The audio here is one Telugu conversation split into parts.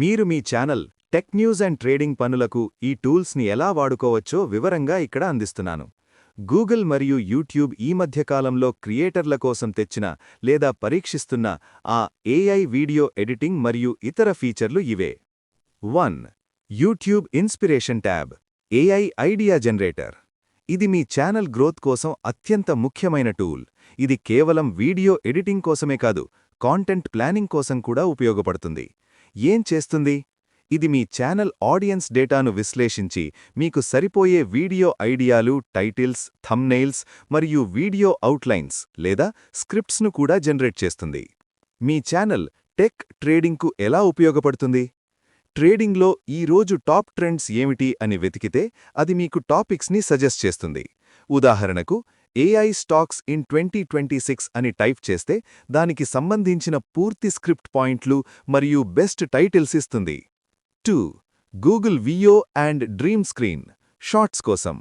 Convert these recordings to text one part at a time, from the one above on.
మీరు మీ channel tech news and trading పనులకు ఈ టూల్స్ని ఎలా వాడుకోవచ్చో వివరంగా ఇక్కడ అందిస్తున్నాను. గూగుల్ మరియు యూట్యూబ్ ఈ మధ్యకాలంలో క్రియేటర్ల కోసం తెచ్చిన లేదా పరీక్షిస్తున్న ఆ ఏఐ వీడియో ఎడిటింగ్ మరియు ఇతర ఫీచర్లు ఇవే. One. YouTube inspiration tab. AI idea generator. ఇది మీ ఛానల్ గ్రోత్ కోసం అత్యంత ముఖ్యమైన టూల్. ఇది కేవలం వీడియో ఎడిటింగ్ కోసమే కాదు కాంటెంట్ ప్లానింగ్ కోసం కూడా ఉపయోగపడుతుంది. ఏం చేస్తుంది? ఇది మీ ఛానల్ ఆడియన్స్ డేటాను విశ్లేషించి మీకు సరిపోయే వీడియో ఐడియాలు టైటిల్స్ థంబ్నెయిల్స్ మరియు వీడియో అవుట్లైన్స్ లేదా స్క్రిప్ట్స్ను కూడా జనరేట్ చేస్తుంది. మీ ఛానల్ టెక్ ట్రేడింగ్కు ఎలా ఉపయోగపడుతుంది? ట్రేడింగ్లో ఈ రోజు టాప్ ట్రెండ్స్ ఏమిటి అని వెతికితే అది మీకు టాపిక్స్ని సజెస్ట్ చేస్తుంది. ఉదాహరణకు AI stocks in twenty twenty six అని టైప్ చేస్తే దానికి సంబంధించిన పూర్తి స్క్రిప్ట్ పాయింట్లు మరియు బెస్ట్ టైటిల్స్ ఇస్తుంది. Two Google Veo and dream screen shorts కోసం.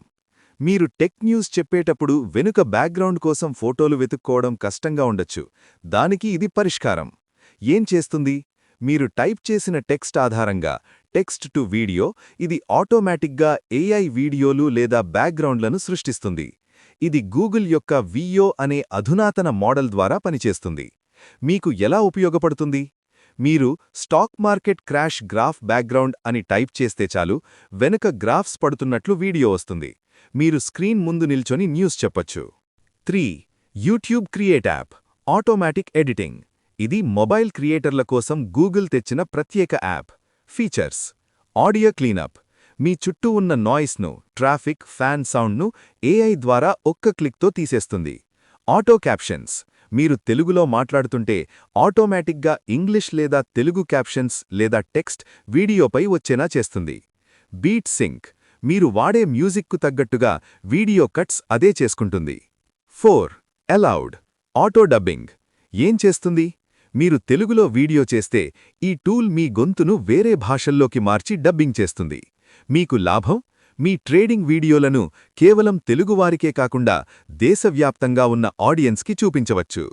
మీరు టెక్ న్యూస్ చెప్పేటప్పుడు వెనుక బ్యాక్గ్రౌండ్ కోసం ఫోటోలు వెతుక్కోవడం కష్టంగా ఉండొచ్చు. దానికి ఇది పరిష్కారం. ఏం చేస్తుంది? మీరు టైప్ చేసిన టెక్స్ట్ ఆధారంగా టెక్స్ట్ టు వీడియో ఇది ఆటోమేటిక్గా ఏఐ వీడియోలు లేదా బ్యాక్గ్రౌండ్లను సృష్టిస్తుంది. ఇది గూగుల్ యొక్క వియో అనే అధునాతన మోడల్ ద్వారా పనిచేస్తుంది. మీకు ఎలా ఉపయోగపడుతుంది? మీరు stock market crash graph background అని టైప్ చేస్తే చాలు వెనుక గ్రాఫ్స్ పడుతున్నట్లు వీడియో వస్తుంది. మీరు స్క్రీన్ ముందు నిల్చొని న్యూస్ చెప్పొచ్చు. Three YouTube create app automatic editing. ఇది మొబైల్ క్రియేటర్ల కోసం గూగుల్ తెచ్చిన ప్రత్యేక యాప్. ఫీచర్స్ ఆడియో క్లీనప్ మీ చుట్టూ ఉన్న నాయిస్ను ట్రాఫిక్ ఫ్యాన్ సౌండ్ను ఏఐ ద్వారా ఒక్క క్లిక్తో తీసేస్తుంది. ఆటో క్యాప్షన్స్ మీరు తెలుగులో మాట్లాడుతుంటే ఆటోమేటిక్గా ఇంగ్లీష్ లేదా తెలుగు క్యాప్షన్స్ లేదా టెక్స్ట్ వీడియోపై వచ్చేనా చేస్తుంది. బీట్ సింక్ మీరు వాడే మ్యూజిక్కు తగ్గట్టుగా వీడియో కట్స్ అదే చేసుకుంటుంది. ఫోర్ అలౌడ్ ఆటో డబ్బింగ్ ఏం చేస్తుంది? మీరు తెలుగులో వీడియో చేస్తే ఈ టూల్ మీ గొంతును వేరే భాషల్లోకి మార్చి డబ్బింగ్ చేస్తుంది. మీకు లాభం? మీ ట్రేడింగ్ వీడియోలను కేవలం తెలుగువారికే కాకుండా దేశవ్యాప్తంగా ఉన్న ఆడియన్స్కి చూపించవచ్చు.